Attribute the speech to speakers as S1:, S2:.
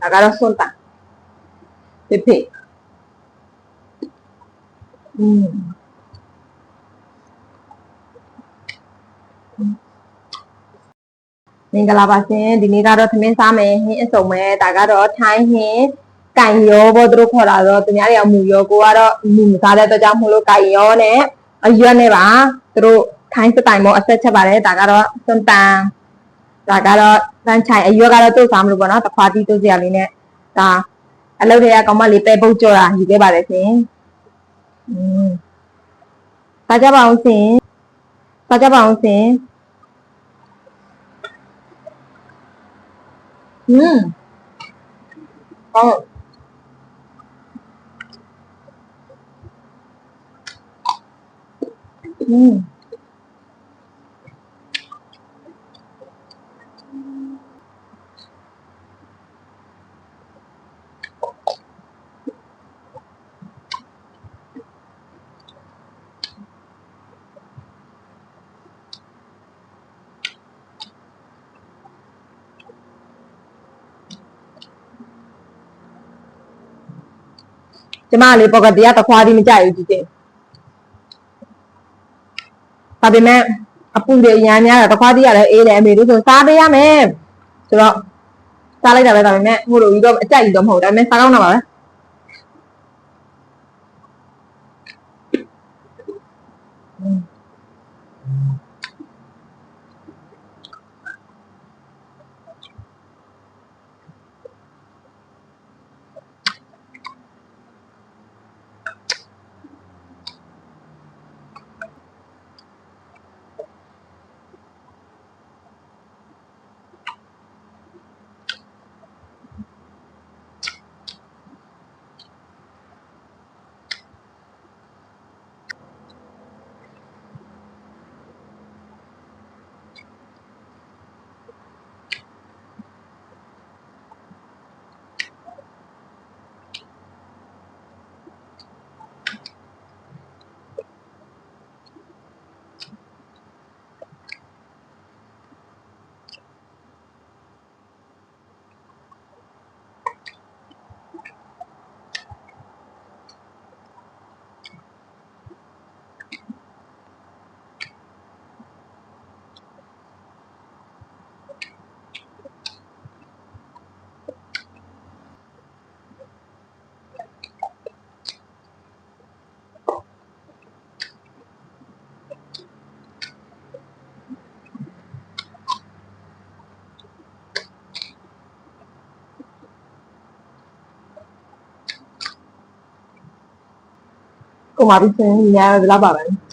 S1: ဒါကတော့စွန့်တာဖေဖေอืมမင်္ဂလာပါရှင်ဒီနေ့ကတော့သမင်းစားမယ်ဟင်းအစုံပဲဒါကတော့ထိုင်းဟင်းကန်ရောဘောသူတို့ခေါ်တာတော့သူများတွေကမူရောကိုကတော့မူမစားတဲ့အတွက်ကြောင့်မို့လို့ကန်ရောနဲ့အရွက်နဲ့ပါသူတို့ထိုင်းစတိုင်မို့အဆက်ချက်ပါတယ်ဒါကတော့စွန်တန် ဒါကတော့တန်းချိုင်အရွက်ကတော့သူ့စားမလို့ပေါ့နော်တခွားတီးသူ့စရာလေးနဲ့ဒါအလုပ်တွေကကောင်မလေးပဲပုတ်ကြောတာယူခဲ့ပါတယ်ရှင်อืมစားကြပါအောင်ရှင်စားကြပါအောင်ရှင် อืมကောင်းอืม ကျမလေးပကတိကတခွားဒီမကြိုက်ဘူးကြည့်ချင်းဒါပေမဲ့အပူတွေအရန်များတာတခွားဒီကလည်းအေးတယ်အမေတို့ဆိုစားပေးရမယ်ဆိုတော့စားလိုက်တာပဲဒါပေမဲ့ဟိုလိုကြီးတော့အကြိုက်ကြီးတော့မဟုတ်ဒါပေမဲ့စားကောင်းတာပါပဲ Como habitualmente, ya la pagan.